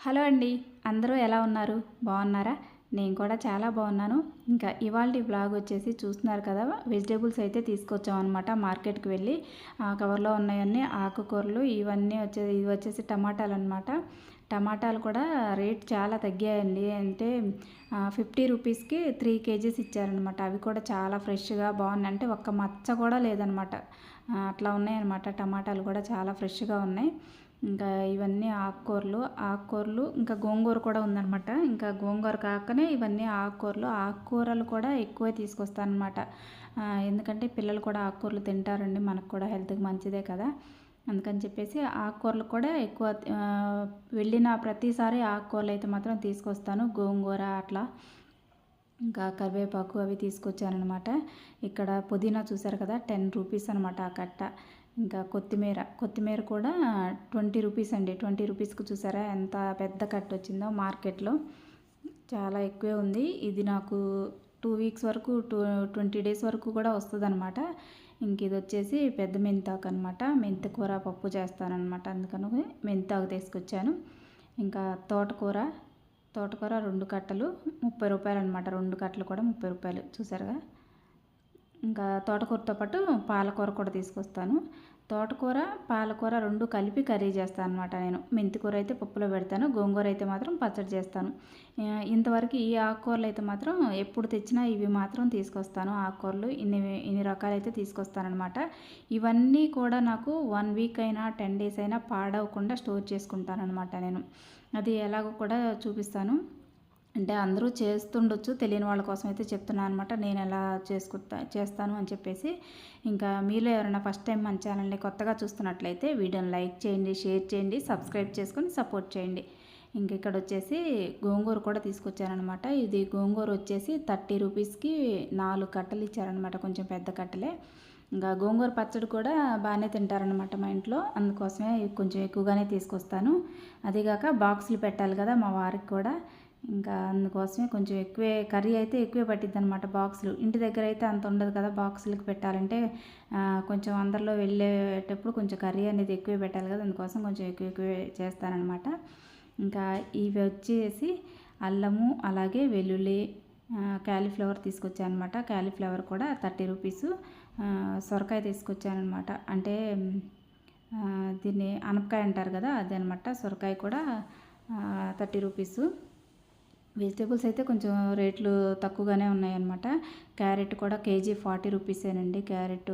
Hello అండి అందరూ ఎలా ఉన్నారు? బాగున్నారా? నేను కూడా చాలా బాగున్నాను. ఇంకా ఇవాళ బ్లాగ్ వచ్చేసి చూస్తున్నారు కదా వెజిటేబుల్స్ అయితే తీసుకొచ్చాం అనమాట మార్కెట్కి వెళ్ళి. ఆ కవర్లో ఉన్నాయన్నీ ఆకుకూరలు ఇవన్నీ వచ్చేసి ఇవి వచ్చేసి టమాటాలు అనమాట టమాటాలు కూడా రేట్ చాలా తగ్గాయండి. అంటే ఫిఫ్టీ రూపీస్కి త్రీ కేజీస్ ఇచ్చారనమాట అవి కూడా చాలా ఫ్రెష్గా బాగున్నాయి. అంటే ఒక్క మచ్చ కూడా లేదనమాట అట్లా ఉన్నాయన్నమాట. టమాటాలు కూడా చాలా ఫ్రెష్గా ఉన్నాయి. ఇంకా ఇవన్నీ ఆకుకూరలు ఆకుకూరలు ఇంకా గోంగూర కూడా ఉందనమాట ఇంకా గోంగూర కాకనే ఇవన్నీ ఆకుకూరలు ఆకుకూరలు కూడా ఎక్కువే తీసుకొస్తానమాట ఎందుకంటే పిల్లలు కూడా ఆకుకూరలు తింటారండి మనకు కూడా హెల్త్కి మంచిదే కదా. అందుకని చెప్పేసి ఆకుకూరలు కూడా ఎక్కువ వెళ్ళిన ప్రతిసారి ఆకుకూరలు అయితే మాత్రం తీసుకొస్తాను గోంగూర అట్లా. ఇంకా కరివేపాకు అవి తీసుకొచ్చానమాట ఇక్కడ పుదీనా చూసారు కదా టెన్ రూపీస్ అనమాట ఆ కట్ట. ఇంకా కొత్తిమీర కొత్తిమీర కూడా ట్వంటీ రూపీస్ అండి. ట్వంటీ రూపీస్కి చూసారా? ఎంత పెద్ద కట్ వచ్చిందో మార్కెట్లో. చాలా ఎక్కువే ఉంది. ఇది నాకు టూ వీక్స్ వరకు టూ ట్వంటీ డేస్ వరకు కూడా వస్తుంది అనమాట ఇంక ఇది వచ్చేసి పెద్ద మెంతాకు అనమాట మెంతికూర పప్పు చేస్తానమాట అందుకని మెంతాకు తీసుకొచ్చాను. ఇంకా తోటకూర తోటకూర రెండు కట్టలు ముప్పై రూపాయలు అనమాట రెండు కట్టలు కూడా ముప్పై రూపాయలు. చూసారుగా? ఇంకా తోటకూరతో పాటు పాలకూర కూడా తీసుకొస్తాను. తోటకూర పాలకూర రెండు కలిపి కర్రీ చేస్తాను అనమాట నేను. మెంతికూర అయితే పప్పులో పెడతాను గోంగూర అయితే మాత్రం పచ్చడి చేస్తాను. ఇంతవరకు ఈ ఆకుకూరలు అయితే మాత్రం ఎప్పుడు తెచ్చినా ఇవి మాత్రం తీసుకొస్తాను. ఆకుకూరలు ఇన్ని ఇన్ని రకాలైతే తీసుకొస్తానమాట ఇవన్నీ కూడా నాకు వన్ వీక్ అయినా టెన్ డేస్ అయినా పాడవకుండా స్టోర్ చేసుకుంటాను అనమాట నేను. అది ఎలాగో కూడా చూపిస్తాను. అంటే అందరూ చేస్తుండొచ్చు తెలియని వాళ్ళ కోసం అయితే చెప్తున్నాను అనమాట నేను ఎలా చేసుకుంటా చేస్తాను అని చెప్పేసి. ఇంకా మీలో ఎవరైనా ఫస్ట్ టైం మన ఛానల్ని కొత్తగా చూస్తున్నట్లయితే వీడియోని లైక్ చేయండి షేర్ చేయండి సబ్స్క్రైబ్ చేసుకొని సపోర్ట్ చేయండి. ఇంక ఇక్కడ వచ్చేసి గోంగూర కూడా తీసుకొచ్చారనమాట ఇది గోంగూర వచ్చేసి థర్టీ రూపీస్కి నాలుగు కట్టలు ఇచ్చారనమాట కొంచెం పెద్ద కట్టలే. ఇంకా గోంగూర పచ్చడి కూడా బాగానే తింటారనమాట మా ఇంట్లో. అందుకోసమే కొంచెం ఎక్కువగానే తీసుకొస్తాను. అదేగాక బాక్సులు పెట్టాలి కదా మా వారికి కూడా. ఇంకా అందుకోసమే కొంచెం ఎక్కువే కర్రీ అయితే ఎక్కువే పట్టిద్ది అనమాట బాక్సులు. ఇంటి దగ్గర అయితే అంత ఉండదు కదా బాక్సులకు పెట్టాలంటే కొంచెం అందరిలో వెళ్ళేటప్పుడు కొంచెం కర్రీ అనేది ఎక్కువే పెట్టాలి కదా అందుకోసం కొంచెం ఎక్కువ ఎక్కువే చేస్తానమాట ఇంకా ఇవి వచ్చేసి అల్లము అలాగే వెల్లుల్లి క్యాలీఫ్లవర్ తీసుకొచ్చాను అనమాట క్యాలీఫ్లవర్ కూడా థర్టీ రూపీస్. సొరకాయ తీసుకొచ్చానమాట అంటే దీన్ని అనపకాయ అంటారు కదా అదే అనమాట సొరకాయ కూడా థర్టీ రూపీసు. వెజిటేబుల్స్ అయితే కొంచెం రేట్లు తక్కువగానే ఉన్నాయన్నమాట. క్యారెట్ కూడా కేజీ ఫార్టీ రూపీసేనండి క్యారెట్.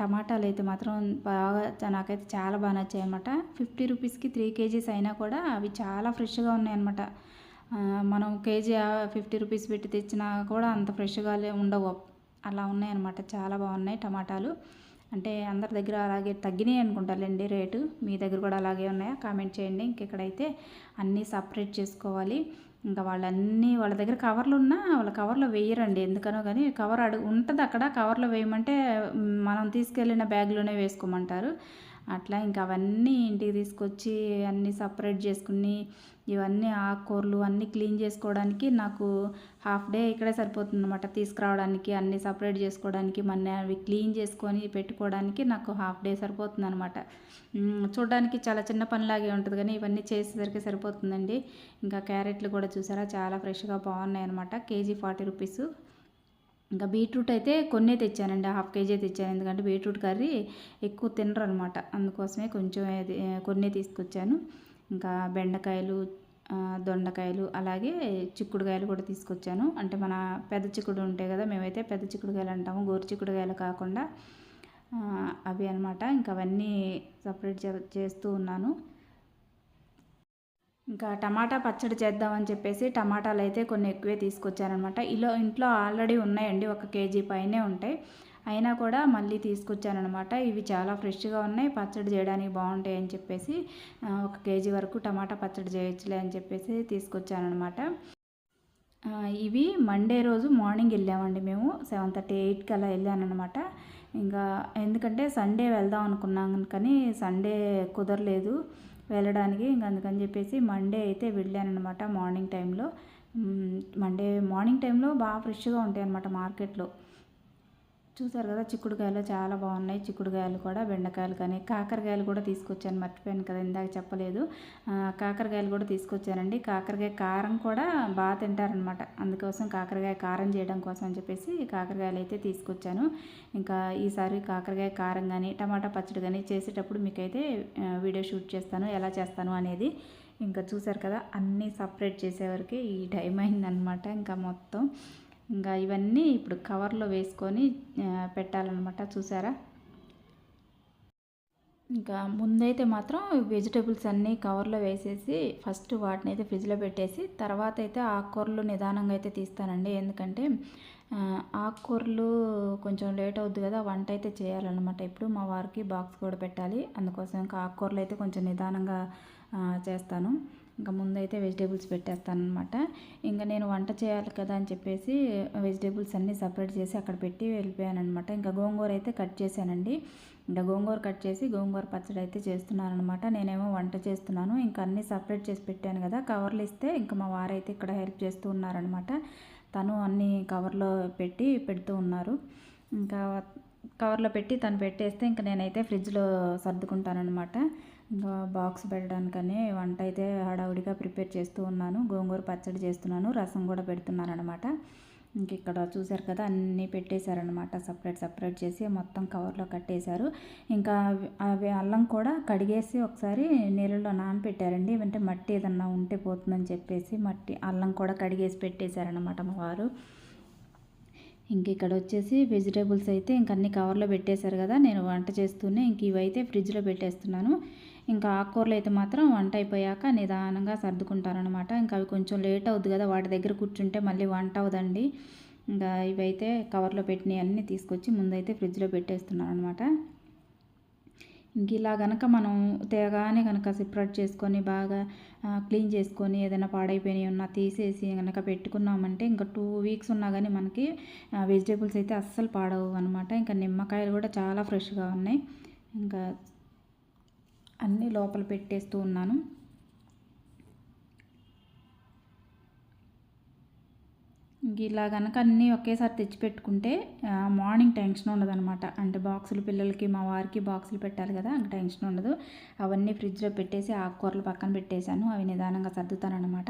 టమాటాలు అయితే మాత్రం బాగా నాకైతే చాలా బాగా నచ్చాయి అనమాట ఫిఫ్టీ రూపీస్కి త్రీ కేజీస్ అయినా కూడా అవి చాలా ఫ్రెష్గా ఉన్నాయన్నమాట. మనం కేజీ ఫిఫ్టీ రూపీస్ పెట్టి తెచ్చినా కూడా అంత ఫ్రెష్గా ఉండవు. అలా ఉన్నాయన్నమాట. చాలా బాగున్నాయి టమాటాలు. అంటే అందరి దగ్గర అలాగే తగ్గినాయి అనుకుంటారులేండి రేటు. మీ దగ్గర కూడా అలాగే ఉన్నాయా? కామెంట్ చేయండి. ఇంకెక్కడైతే అన్నీ సపరేట్ చేసుకోవాలి. ఇంకా వాళ్ళన్నీ వాళ్ళ దగ్గర కవర్లు ఉన్నా వాళ్ళ కవర్లో వేయరండి. ఎందుకనో కానీ కవర్ అడుగు ఉంటుంది అక్కడ కవర్లో వేయమంటే మనం తీసుకెళ్ళిన బ్యాగ్లోనే వేసుకోమంటారు. అట్లా ఇంకా అవన్నీ ఇంటికి తీసుకొచ్చి అన్నీ సపరేట్ చేసుకుని ఇవన్నీ ఆకుకూరలు అన్నీ క్లీన్ చేసుకోవడానికి నాకు హాఫ్ డే ఇక్కడే సరిపోతుంది అనమాట తీసుకురావడానికి అన్నీ సపరేట్ చేసుకోవడానికి మన అవి క్లీన్ చేసుకొని పెట్టుకోవడానికి నాకు హాఫ్ డే సరిపోతుంది అనమాట చూడడానికి చాలా చిన్న పనిలాగే ఉంటుంది కానీ ఇవన్నీ చేసేసరికి సరిపోతుందండి. ఇంకా క్యారెట్లు కూడా చూసారా? చాలా ఫ్రెష్గా బాగున్నాయి అనమాట కేజీ ఫార్టీ రూపీస్. ఇంకా బీట్రూట్ అయితే కొన్నే తెచ్చానండి హాఫ్ కేజీ తెచ్చాను. ఎందుకంటే బీట్రూట్ కర్రీ ఎక్కువ తినరు అనమాట అందుకోసమే కొంచెం కొన్నే తీసుకొచ్చాను. ఇంకా బెండకాయలు దొండకాయలు అలాగే చిక్కుడుకాయలు కూడా తీసుకొచ్చాను. అంటే మన పెద్ద చిక్కుడు ఉంటాయి కదా మేమైతే పెద్ద చిక్కుడుకాయలు అంటాము. గోరు చిక్కుడుకాయలు కాకుండా అవి అనమాట. ఇంకా అవన్నీ సపరేట్ చేస్తూ ఉన్నాను. ఇంకా టమాటా పచ్చడి చేద్దామని చెప్పేసి టమాటాలు అయితే కొన్ని ఎక్కువే తీసుకొచ్చానమాట ఇలా ఇంట్లో ఆల్రెడీ ఉన్నాయండి ఒక కేజీ పైనే ఉంటాయి. అయినా కూడా మళ్ళీ తీసుకొచ్చానమాట ఇవి చాలా ఫ్రెష్గా ఉన్నాయి పచ్చడి చేయడానికి బాగుంటాయి అని చెప్పేసి ఒక కేజీ వరకు టమాటా పచ్చడి చేయొచ్చులే అని చెప్పేసి తీసుకొచ్చానమాట ఇవి మండే రోజు మార్నింగ్ వెళ్ళామండి మేము సెవెన్ థర్టీ ఎయిట్కి అలా వెళ్ళానమాట ఇంకా ఎందుకంటే సండే వెళ్దాం అనుకున్నాం కానీ సండే కుదరలేదు. వెళ్ళడానికి. ఇంక అందుకని చెప్పేసి మండే అయితే వెళ్ళానమాట మార్నింగ్ టైంలో. మండే మార్నింగ్ టైంలో బాగా ఫ్రెష్గా ఉంటాయి అన్నమాట మార్కెట్లో. చూసారు కదా చిక్కుడుకాయలు చాలా బాగున్నాయి. చిక్కుడుకాయలు కూడా బెండకాయలు కానీ కాకరకాయలు కూడా తీసుకొచ్చాను. మర్చిపోయాను కదా ఇందాక చెప్పలేదు. కాకరకాయలు కూడా తీసుకొచ్చానండి. కాకరకాయ కారం కూడా బాగా తింటారనమాట అందుకోసం కాకరకాయ కారం చేయడం కోసం అని చెప్పేసి కాకరకాయలు అయితే తీసుకొచ్చాను. ఇంకా ఈసారి కాకరకాయ కారం కానీ టమాటా పచ్చడి కానీ చేసేటప్పుడు మీకైతే వీడియో షూట్ చేస్తాను. ఎలా చేస్తాను అనేది ఇంకా చూసారు కదా అన్నీ సపరేట్ చేసేవరకు ఈ టైం అయిందనమాట ఇంకా మొత్తం ఇంకా ఇవన్నీ ఇప్పుడు కవర్లో వేసుకొని పెట్టాలన్నమాట. చూసారా? ఇంకా ముందైతే మాత్రం వెజిటేబుల్స్ అన్నీ కవర్లో వేసేసి ఫస్ట్ వాటిని అయితే ఫ్రిడ్జ్లో పెట్టేసి తర్వాత అయితే ఆకుకూరలు నిదానంగా అయితే తీస్తానండి. ఎందుకంటే ఆకుకూరలు కొంచెం లేట్ అవుద్ది కదా వంట అయితే చేయాలన్నమాట. ఇప్పుడు మా వారికి బాక్స్ కూడా పెట్టాలి. అందుకోసం ఇంకా ఆకుకూరలు అయితే కొంచెం నిదానంగా చేస్తాను. ఇంకా ముందైతే వెజిటేబుల్స్ పెట్టేస్తాను అనమాట ఇంకా నేను వంట చేయాలి కదా అని చెప్పేసి వెజిటేబుల్స్ అన్నీ సపరేట్ చేసి అక్కడ పెట్టి వెళ్ళిపోయాను అనమాట ఇంకా గోంగూర అయితే కట్ చేశానండి. ఇంకా గోంగూర కట్ చేసి గోంగూర పచ్చడి అయితే చేస్తున్నారనమాట నేనేమో వంట చేస్తున్నాను. ఇంకా అన్నీ సపరేట్ చేసి పెట్టాను కదా. కవర్లు ఇస్తే ఇంకా మా వారైతే ఇక్కడ హెల్ప్ చేస్తూ ఉన్నారనమాట తను అన్నీ కవర్లో పెట్టి పెడుతూ ఉన్నారు. ఇంకా కవర్లో పెట్టి తను పెట్టేస్తే ఇంకా నేనైతే ఫ్రిడ్జ్లో సర్దుకుంటానమాట ఇంకా బాక్స్ పెట్టడానికని వంట అయితే హడావుడిగా ప్రిపేర్ చేస్తూ ఉన్నాను. గోంగూర పచ్చడి చేస్తున్నాను. రసం కూడా పెడుతున్నాను అనమాట ఇంక ఇక్కడ చూసారు కదా అన్నీ పెట్టేశారనమాట. సపరేట్ సపరేట్ చేసి మొత్తం కవర్లో కట్టేశారు. ఇంకా అవి అల్లం కూడా కడిగేసి ఒకసారి నీళ్ళలో నానపెట్టారండి. ఏమంటే మట్టి ఏదన్నా ఉంటే పోతుందని చెప్పేసి మట్టి అల్లం కూడా కడిగేసి పెట్టేశారనమాట మా వారు. ఇంక ఇక్కడ వచ్చేసి వెజిటేబుల్స్ అయితే ఇంక అన్ని కవర్లో పెట్టేశారు కదా నేను వంట చేస్తూనే ఇంక ఇవైతే ఫ్రిడ్జ్లో పెట్టేస్తున్నాను. ఇంకా ఆకుకూరలు అయితే మాత్రం వంట అయిపోయాక నిదానంగా సర్దుకుంటారనమాట ఇంకా అవి కొంచెం లేట్ అవుద్ది కదా వాటి దగ్గర కూర్చుంటే మళ్ళీ వంట అవదండి. ఇంకా ఇవైతే కవర్లో పెట్టినవి అన్నీ తీసుకొచ్చి ముందైతే ఫ్రిడ్జ్లో పెట్టేస్తున్నాను అనమాట ఇంక ఇలా కనుక మనం తేగానే కనుక సెపరేట్ చేసుకొని బాగా క్లీన్ చేసుకొని ఏదైనా పాడైపోయినవి ఉన్నా తీసేసి కనుక పెట్టుకున్నామంటే ఇంకా టూ వీక్స్ ఉన్నా కానీ మనకి వెజిటేబుల్స్ అయితే అస్సలు పాడవు అనమాట ఇంకా నిమ్మకాయలు కూడా చాలా ఫ్రెష్గా ఉన్నాయి. ఇంకా అన్నీ లోపల పెట్టేస్తూ ఉన్నాను. ఇలా కనుక అన్నీ ఒకేసారి తెచ్చిపెట్టుకుంటే మార్నింగ్ టెన్షన్ ఉండదనమాట అంటే బాక్సులు పిల్లలకి మా వారికి బాక్సులు పెట్టాలి కదా అంక టెన్షన్ ఉండదు. అవన్నీ ఫ్రిడ్జ్లో పెట్టేసి ఆకుకూరలు పక్కన పెట్టేశాను. అవి నిదానంగా సర్దుతానమాట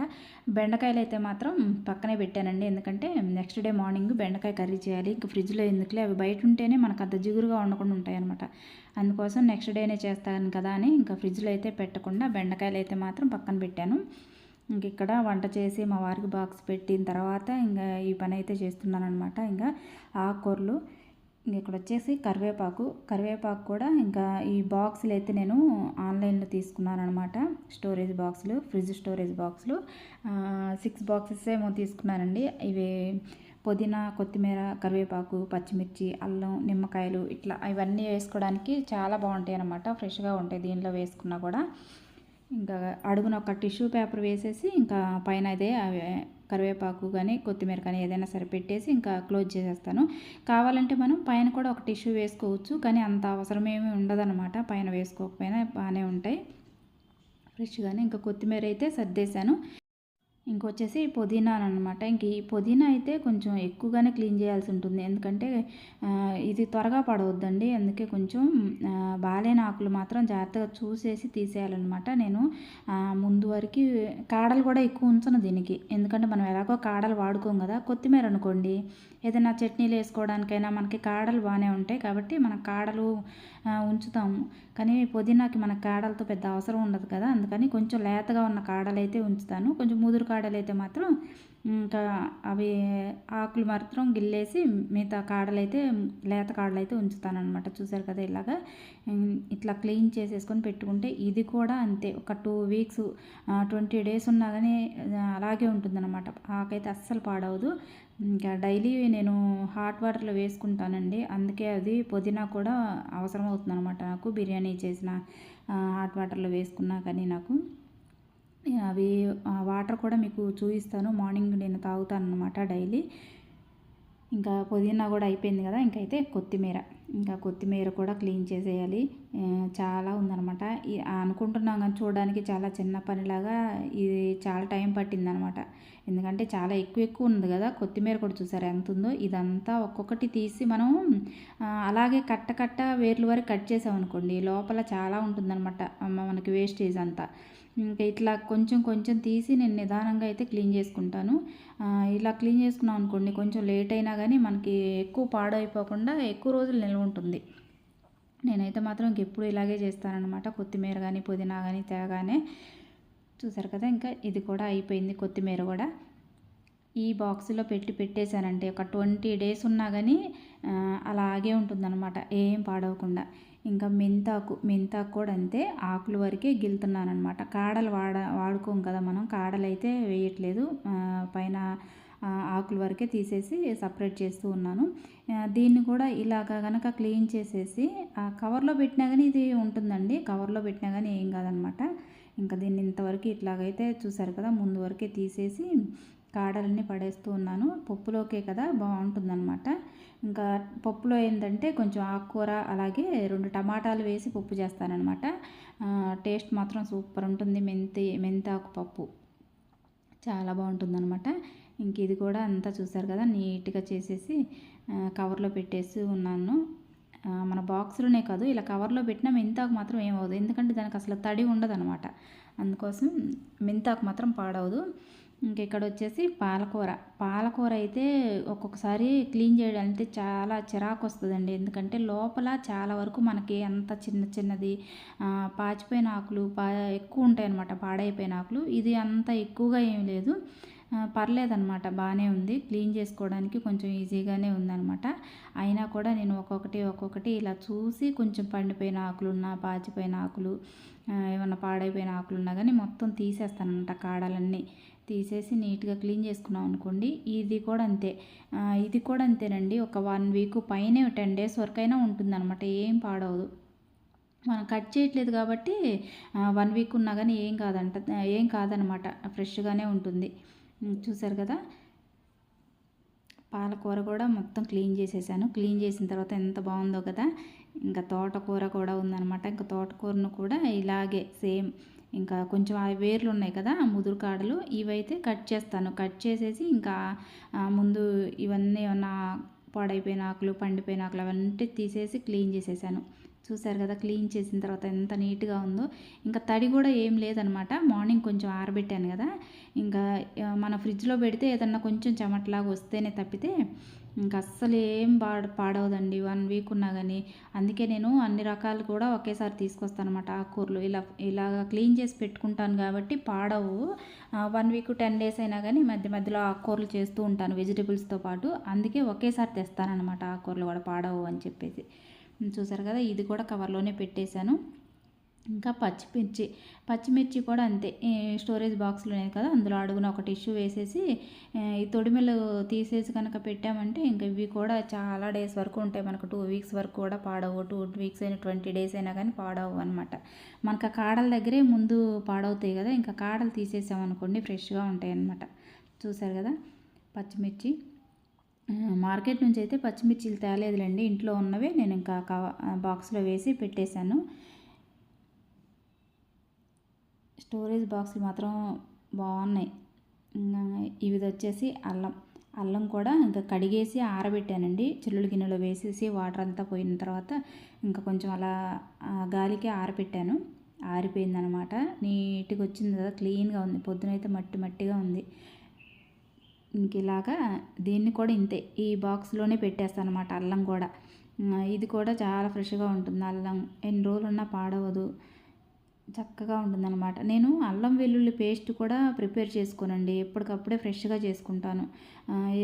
బెండకాయలు అయితే మాత్రం పక్కనే పెట్టానండి. ఎందుకంటే నెక్స్ట్ డే మార్నింగ్ బెండకాయ కర్రీ చేయాలి. ఇంక ఫ్రిడ్జ్లో ఎందుకులే? అవి బయట ఉంటేనే మనకు అంత జిగురుగా ఉండకుండా ఉంటాయి అనమాట అందుకోసం నెక్స్ట్ డేనే చేస్తాను కదా అని ఇంకా ఫ్రిడ్జ్లో అయితే పెట్టకుండా బెండకాయలు అయితే మాత్రం పక్కన పెట్టాను. ఇంక ఇక్కడ వంట చేసి మా వారికి బాక్స్ పెట్టిన తర్వాత ఇంకా ఈ పని అయితే చేస్తున్నాను అనమాట ఇంకా ఆకుకూరలు ఇక్కడ వచ్చేసి కరివేపాకు. కరివేపాకు కూడా ఇంకా ఈ బాక్సులు అయితే నేను ఆన్లైన్లో తీసుకున్నాను అనమాట స్టోరేజ్ బాక్సులు ఫ్రిడ్జ్ స్టోరేజ్ బాక్సులు. సిక్స్ బాక్సెస్ ఏమో తీసుకున్నానండి. ఇవి పుదీనా కొత్తిమీర కరివేపాకు పచ్చిమిర్చి అల్లం నిమ్మకాయలు ఇట్లా ఇవన్నీ వేసుకోవడానికి చాలా బాగుంటాయి అనమాట ఫ్రెష్గా ఉంటాయి దీనిలో వేసుకున్నా కూడా. ఇంకా అడుగున ఒక టిష్యూ పేపర్ వేసేసి ఇంకా పైన అదే కరివేపాకు కానీ కొత్తిమీర కానీ ఏదైనా సరే పెట్టేసి ఇంకా క్లోజ్ చేసేస్తాను. కావాలంటే మనం పైన కూడా ఒక టిష్యూ వేసుకోవచ్చు కానీ అంత అవసరమేమి ఉండదన్నమాట. పైన వేసుకోకపోయినా బాగానే ఉంటాయి. ఫ్రెష్గానే ఇంకా కొత్తిమీర అయితే సర్దేశాను. ఇంకొచ్చేసి పుదీనా అనమాట ఇంక ఈ పుదీనా అయితే కొంచెం ఎక్కువగానే క్లీన్ చేయాల్సి ఉంటుంది. ఎందుకంటే ఇది త్వరగా పడవద్దండి. అందుకే కొంచెం బాలేని ఆకులు మాత్రం జాగ్రత్తగా చూసేసి తీసేయాలన్నమాట. నేను ముందు వరకు కాడలు కూడా ఎక్కువ ఉంచను దీనికి. ఎందుకంటే మనం ఎలాగో కాడలు వాడుకోం కదా. కొత్తిమీర అనుకోండి ఏదైనా చట్నీలు వేసుకోవడానికైనా మనకి కాడలు బాగానే ఉంటాయి కాబట్టి మన కాడలు ఉంచుతాము. కానీ పుదీనాకి మన కాడలతో పెద్ద అవసరం ఉండదు కదా. అందుకని కొంచెం లేతగా ఉన్న కాడలు అయితే ఉంచుతాను. కొంచెం ముదురు కాడ కాడలు అయితే మాత్రం ఇంకా అవి ఆకులు మాత్రం గిల్లేసి మిగతా కాడలు అయితే లేత కాడలు అయితే ఉంచుతాను అనమాట చూసారు కదా ఇలాగా? ఇట్లా క్లీన్ చేసేసుకొని పెట్టుకుంటే ఇది కూడా అంతే. ఒక టూ వీక్స్ ట్వంటీ డేస్ ఉన్నా కానీ అలాగే ఉంటుందన్నమాట. ఆకైతే అస్సలు పాడవదు. ఇంకా డైలీ నేను హాట్ వాటర్లో వేసుకుంటానండి. అందుకే అది పుదీనా కూడా అవసరం అవుతుంది అనమాట నాకు. బిర్యానీ చేసిన హాట్ వాటర్లో వేసుకున్నా కానీ నాకు. అవి వాటర్ కూడా మీకు చూపిస్తాను. మార్నింగ్ నేను తాగుతాను అనమాట డైలీ. ఇంకా పుదీనా కూడా అయిపోయింది కదా ఇంకైతే కొత్తిమీర. ఇంకా కొత్తిమీర కూడా క్లీన్ చేసేయాలి. చాలా ఉందనమాట అనుకుంటున్నాం కానీ చూడడానికి చాలా చిన్న పనిలాగా ఇది చాలా టైం పట్టిందనమాట ఎందుకంటే చాలా ఎక్కువ ఎక్కువ ఉంది కదా కొత్తిమీర కూడా చూసారు ఎంత ఉందో? ఇదంతా ఒక్కొక్కటి తీసి మనం అలాగే కట్ట కట్ట వేర్లు వరకు కట్ చేసామనుకోండి లోపల చాలా ఉంటుందన్నమాట. మనకి వేస్టేజ్ అంతా. ఇంకా ఇట్లా కొంచెం కొంచెం తీసి నేను నిదానంగా అయితే క్లీన్ చేసుకుంటాను. ఇలా క్లీన్ చేసుకున్నాం అనుకోండి కొంచెం లేట్ అయినా కానీ మనకి ఎక్కువ పాడైపోకుండా ఎక్కువ రోజులు నిల్వ ఉంటుంది. నేనైతే మాత్రం ఇంకెప్పుడు ఇలాగే చేస్తానన్నమాట. కొత్తిమీర కానీ పుదీనా కానీ తేగానే. చూసారు కదా ఇంకా ఇది కూడా అయిపోయింది కొత్తిమీర కూడా. ఈ బాక్స్లో పెట్టి పెట్టేశానంటే ఒక ట్వంటీ డేస్ ఉన్నా కానీ అలాగే ఉంటుందన్నమాట. ఏం పాడవకుండా. ఇంకా మెంతాకు మెంతాకు కూడా అంతే. ఆకుల వరకే గిల్తున్నాను అనమాట కాడలు వాడ వాడుకోం కదా మనం. కాడలు అయితే వేయట్లేదు పైన ఆకులు ఆకుల వరకే తీసేసి సపరేట్ చేస్తూ ఉన్నాను. దీన్ని కూడా ఇలాగ కనుక క్లీన్ చేసేసి ఆ కవర్లో పెట్టినా కానీ ఇది ఉంటుందండి. కవర్లో పెట్టినా కానీ ఏం కాదనమాట ఇంకా దీన్ని ఇంతవరకు ఇట్లాగైతే చూసారు కదా ముందు వరకే తీసేసి కాడలన్నీ పడేస్తూ ఉన్నాను. పప్పులోకే కదా బాగుంటుందన్నమాట. ఇంకా పప్పులో ఏంటంటే కొంచెం ఆకుకూర అలాగే రెండు టమాటాలు వేసి పప్పు చేస్తానన్నమాట. టేస్ట్ మాత్రం సూపర్ ఉంటుంది. మెంతి మెంతాకు పప్పు. చాలా బాగుంటుందన్నమాట. ఇంక ఇది కూడా అంతా చూసారు కదా నీట్గా చేసేసి కవర్లో పెట్టేసి ఉన్నాను. మన బాక్స్లోనే కాదు ఇలా కవర్లో పెట్టినా మెంతాకు మాత్రం ఏమవుదు ఎందుకంటే దానికి అసలు తడి ఉండదు అందుకోసం మెంతాకు మాత్రం పాడవదు. ఇంక ఇక్కడ వచ్చేసి పాలకూర. పాలకూర అయితే ఒక్కొక్కసారి క్లీన్ చేయడానికి చాలా చిరాకు వస్తుందండి ఎందుకంటే లోపల చాలా వరకు మనకి అంత చిన్న చిన్నది పాచిపోయిన ఆకులు పా ఎక్కువ ఉంటాయి అన్నమాట పాడైపోయిన ఆకులు. ఇది అంత ఎక్కువగా ఏం లేదు. పర్లేదనమాట పర్లేదన్నమాట. బాగానే ఉంది. క్లీన్ చేసుకోవడానికి కొంచెం ఈజీగానే ఉందన్నమాట. అయినా కూడా నేను ఒక్కొక్కటి ఒక్కొక్కటి ఇలా చూసి కొంచెం పండిపోయిన ఆకులు ఉన్నా పాచిపోయిన ఆకులు ఏమన్నా పాడైపోయిన ఆకులు ఉన్నా కానీ మొత్తం తీసేస్తానమాట కాడలన్నీ. తీసేసి నీట్గా క్లీన్ చేసుకున్నాం అనుకోండి ఇది కూడా అంతే. ఇది కూడా అంతేనండి. ఒక వన్ వీక్ పైనే టెన్ డేస్ వరకు అయినా ఉంటుందన్నమాట. ఏం పాడవదు. మనం కట్ చేయట్లేదు కాబట్టి వన్ వీక్ ఉన్నా కానీ ఏం కాదంట ఏం కాదనమాట ఫ్రెష్గానే ఉంటుంది. చూసారు కదా? పాలకూర కూడా మొత్తం క్లీన్ చేసేసాను. క్లీన్ చేసిన తర్వాత ఎంత బాగుందో కదా? ఇంకా తోటకూర కూడా ఉందన్నమాట. ఇంకా తోటకూరను కూడా ఇలాగే సేమ్ ఇంకా కొంచెం ఆ వేర్లు ఉన్నాయి కదా ముదురు కాడలు ఇవైతే కట్ చేస్తాను. కట్ చేసేసి ఇంకా ముందు ఇవన్నీ ఏమన్నా పాడైపోయిన ఆకులు పండిపోయిన ఆకులు అవన్నీ తీసేసి క్లీన్ చేసేసాను. చూసారు కదా? క్లీన్ చేసిన తర్వాత ఎంత నీట్గా ఉందో. ఇంకా తడి కూడా ఏం లేదనమాట మార్నింగ్ కొంచెం ఆరబెట్టాను కదా. ఇంకా మన ఫ్రిడ్జ్లో పెడితే ఏదన్నా కొంచెం చెమటలాగా వస్తేనే తప్పితే ఇంకా అస్సలు ఏం పాడ పాడవదండి. వన్ వీక్ ఉన్నా కానీ అందుకే నేను అన్ని రకాలు కూడా ఒకేసారి తీసుకొస్తాను అనమాట ఆకుకూరలు. ఇలా ఇలాగ క్లీన్ చేసి పెట్టుకుంటాను కాబట్టి పాడవు. వన్ వీక్ టెన్ డేస్ అయినా కానీ మధ్య మధ్యలో ఆకుకూరలు చేస్తూ ఉంటాను వెజిటేబుల్స్తో పాటు. అందుకే ఒకేసారి తెస్తానమాట ఆకుకూరలు కూడా పాడవు అని చెప్పేసి. చూసారు కదా? ఇది కూడా కవర్లోనే పెట్టేశాను. ఇంకా పచ్చిమిర్చి పచ్చిమిర్చి కూడా అంతే. స్టోరేజ్ బాక్స్లోనే ఉన్నాయి కదా అందులో అడుగున ఒక టిష్యూ వేసేసి ఈ తొడిమెలు తీసేసి కనుక పెట్టామంటే ఇంకా ఇవి కూడా చాలా డేస్ వరకు ఉంటాయి. మనకు టూ వీక్స్ వరకు కూడా పాడవు. టూ వీక్స్ అయినా ట్వంటీ డేస్ అయినా కానీ పాడవు అనమాట మనకు ఆ కాడల దగ్గరే ముందు పాడవుతాయి కదా ఇంకా కాడలు తీసేసామనుకోండి ఫ్రెష్గా ఉంటాయి అనమాట చూసారు కదా పచ్చిమిర్చి. మార్కెట్ నుంచి అయితే పచ్చిమిర్చిలు తేలేదులేండి. ఇంట్లో ఉన్నవే నేను ఇంకా బాక్స్లో వేసి పెట్టేశాను. స్టోరేజ్ బాక్సులు మాత్రం బాగున్నాయి. ఇవి వచ్చేసి అల్లం. అల్లం కూడా ఇంకా కడిగేసి ఆరబెట్టానండి. చిల్లులు గిన్నెలో వేసేసి వాటర్ అంతా పోయిన తర్వాత ఇంకా కొంచెం అలా గాలికి ఆరబెట్టాను ఆరిపోయిందనమాట నీట్గా వచ్చింది కదా క్లీన్గా ఉంది. పొద్దునైతే మట్టి మట్టిగా ఉంది. ఇంక ఇలాగా దీన్ని కూడా ఇంతే. ఈ బాక్స్లోనే పెట్టేస్తాను అనమాట అల్లం కూడా. ఇది కూడా చాలా ఫ్రెష్గా ఉంటుంది అల్లం. ఎన్ని రోజులు ఉన్నా పాడవదు. చక్కగా ఉంటుందన్నమాట. నేను అల్లం వెల్లుల్లి పేస్ట్ కూడా ప్రిపేర్ చేసుకోనండి. ఎప్పటికప్పుడే ఫ్రెష్గా చేసుకుంటాను.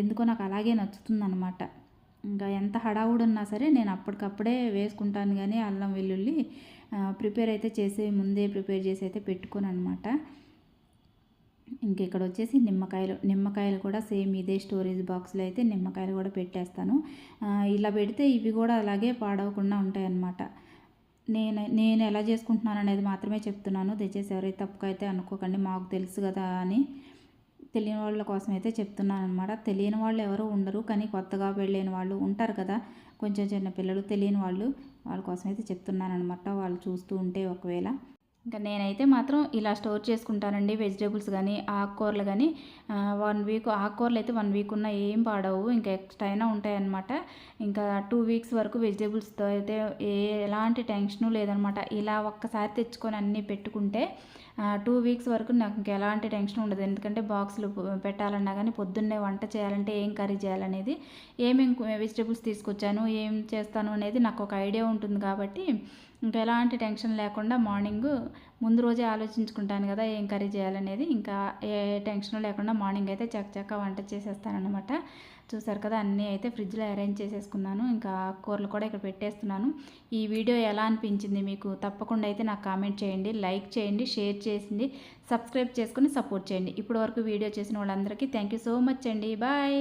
ఎందుకో నాకు అలాగే నచ్చుతుందన్నమాట. ఇంకా ఎంత హడావుడున్నా సరే నేను అప్పటికప్పుడే వేసుకుంటాను కానీ అల్లం వెల్లుల్లి ప్రిపేర్ అయితే చేసి ముందే ప్రిపేర్ చేసి అయితే పెట్టుకోను అనమాట ఇంక ఇక్కడ వచ్చేసి నిమ్మకాయలు. నిమ్మకాయలు కూడా సేమ్ ఇదే స్టోరేజ్ బాక్స్లో అయితే నిమ్మకాయలు కూడా పెట్టేస్తాను. ఇలా పెడితే ఇవి కూడా అలాగే పాడవకుండా ఉంటాయి అన్నమాట నేను నేను ఎలా చేసుకుంటున్నాను అనేది మాత్రమే చెప్తున్నాను. దయచేసి ఎవరైతే తప్పుగా అయితే అనుకోకండి మాకు తెలుసు కదా అని తెలియని వాళ్ళ కోసం అయితే చెప్తున్నాను అనమాట తెలియని వాళ్ళు ఎవరు ఉండరు కానీ కొత్తగా వెళ్ళలేని వాళ్ళు ఉంటారు కదా. కొంచెం చిన్న పిల్లలు తెలియని వాళ్ళు వాళ్ళ కోసం అయితే చెప్తున్నాను అనమాట వాళ్ళు చూస్తూ ఉంటే ఒకవేళ ఇంకా నేనైతే మాత్రం ఇలా స్టోర్ చేసుకుంటానండి వెజిటేబుల్స్ కానీ ఆకుకూరలు కానీ. వన్ వీక్ ఆకుకూరలు అయితే వన్ వీక్ ఉన్న ఏం పాడవు. ఇంకా ఎక్స్ట్రా అయినా ఉంటాయన్నమాట. ఇంకా టూ వీక్స్ వరకు వెజిటేబుల్స్తో అయితే ఏ ఎలాంటి టెన్షను లేదనమాట ఇలా ఒక్కసారి తెచ్చుకొని అన్నీ పెట్టుకుంటే టూ వీక్స్ వరకు నాకు ఇంకా ఎలాంటి టెన్షన్ ఉండదు. ఎందుకంటే బాక్సులు పెట్టాలన్నా కానీ పొద్దున్నే వంట చేయాలంటే ఏం కర్రీ చేయాలనేది ఏమేమి వెజిటేబుల్స్ తీసుకొచ్చాను ఏం చేస్తాను అనేది నాకు ఒక ఐడియా ఉంటుంది కాబట్టి ఇంకా ఎలాంటి టెన్షన్ లేకుండా మార్నింగ్ ముందు రోజే ఆలోచించుకుంటాను కదా ఏం కర్రీ చేయాలనేది. ఇంకా ఏ టెన్షన్ లేకుండా మార్నింగ్ అయితే చక్క వంట చేసేస్తానమాట చూసారు కదా అన్నీ అయితే ఫ్రిడ్జ్లో అరేంజ్ చేసేసుకున్నాను. ఇంకా కూరలు కూడా ఇక్కడ పెట్టేస్తున్నాను. ఈ వీడియో ఎలా అనిపించింది మీకు తప్పకుండా అయితే నాకు కామెంట్ చేయండి లైక్ చేయండి షేర్ చేసింది సబ్స్క్రైబ్ చేసుకుని సపోర్ట్ చేయండి. ఇప్పటి వరకు వీడియో చేసిన వాళ్ళందరికీ థ్యాంక్ యూ సో మచ్ అండి. బాయ్.